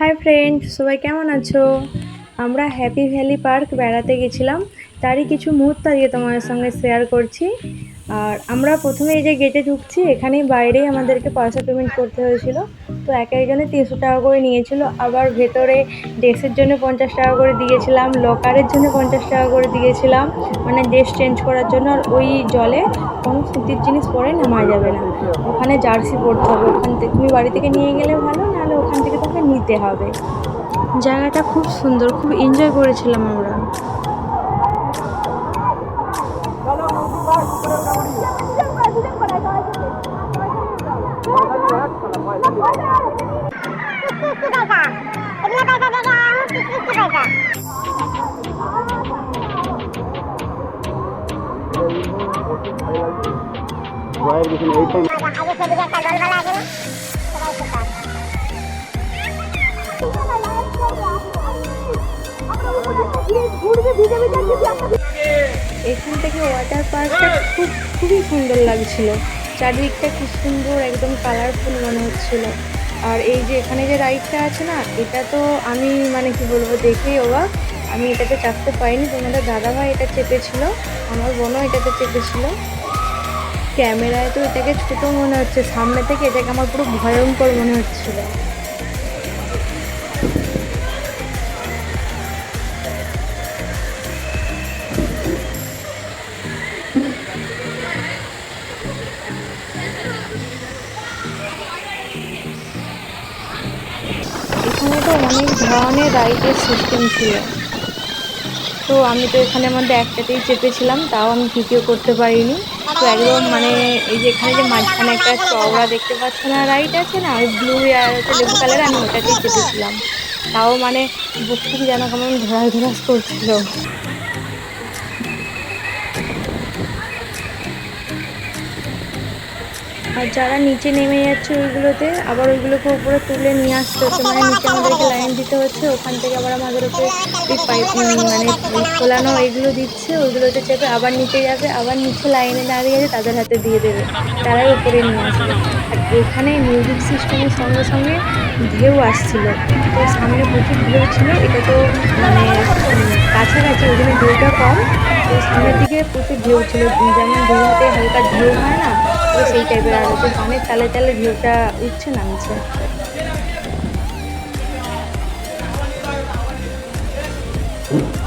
Hi friend সবাই কেমন আছো? আমরা হ্যাপি ভ্যালি পার্ক বেড়াতে গেছিলাম। তারই কিছু মুহূর্ত আজকে তোমাদের সঙ্গে শেয়ার করছি। আর আমরা প্রথমে এই যে গেটে ঢুকছি, এখানেই বাইরেই আমাদেরকে পয়সা পেমেন্ট করতে হয়েছিল। তো এক একজনে তিনশো টাকা করে নিয়েছিল, আবার ভেতরে ড্রেসের জন্য পঞ্চাশ টাকা করে দিয়েছিলাম লকারের জন্য পঞ্চাশ টাকা করে দিয়েছিলাম। মানে ড্রেস চেঞ্জ করার জন্য আর ওই জলে কোনো সুতির জিনিস পরে নামা যাবে না। ওখানে জার্সি পরতে হবে, ওখান থেকে তুমি বাড়ি থেকে নিয়ে গেলে ভালো, নাহলে ওখান থেকে তোমাকে নিতে হবে। জায়গাটা খুব সুন্দর, খুব এনজয় করেছিলাম আমরা। এখান থেকে ওয়াটার পার্কটা খুব, খুবই সুন্দর লাগছিল। চারিদিকটা খুব সুন্দর, একদম কালারফুল মনে হচ্ছিল। আর এই যে এখানে যে রাইডটা আছে না, এটা তো আমি মানে কি বলব, দেখেই ওবা আমি এটাতে চাপতে পারিনি। তোমাদের দাদাভাই এটা চেপেছিল, আমার বোনও এটাতে চেপেছিল। ক্যামেরায় তো এটাকে ছোটো মনে হচ্ছে, সামনে থেকে এটাকে আমার পুরো ভয়ঙ্কর মনে হচ্ছিল। এখানে তো অনেক ধরনের রাইডের সিস্টেম ছিল। তো আমি তো এখানে মধ্যে একটাতেই চেপেছিলাম, তাও আমি ভিডিও করতে পারিনি। তো একদম মানে এই যে এখানে যে মাঝখানে একটা চওড়া দেখতে পাচ্ছ না রাইড আছে না, ওই ব্লু আর লেবু কালার আমি ওটাতেই চেপেছিলাম। তাও মানে বুক থেকে যেন কেমন ধরাস ধরাস করছিল। আর যারা নিচে নেমে যাচ্ছে ওইগুলোতে, আবার ওইগুলোকে উপরে তুলে নিয়ে আসতে হচ্ছে। মানে নিচে আমাদেরকে লাইন দিতে হচ্ছে, ওখান থেকে আবার আমাদেরকে ওই পাইপ মানে খোলানো এগুলো দিচ্ছে, ওইগুলোতে চেপে আবার নিচে যাবে, আবার নিচে লাইনে দাঁড়িয়ে আছে, তাদের হাতে দিয়ে দেবে। তারাই উপরে নিয়ে আসবে। আর এখানে মিউজিক সিস্টেমের সঙ্গে সঙ্গে ঢেউ আসছিল। তো সামনে প্রচুর ঢেউ ছিল, এটা তো মানে কাছাকাছি, ওই জন্য ঢেউটা কম। তো সামনের দিকে প্রচুর ঢেউ ছিল। যেমন দীঘাতে হালকা ঢেউ হয় না সেই টাইপের আর হচ্ছে গানের তালে তালে ভিউটা উঠছে নামছে। Thank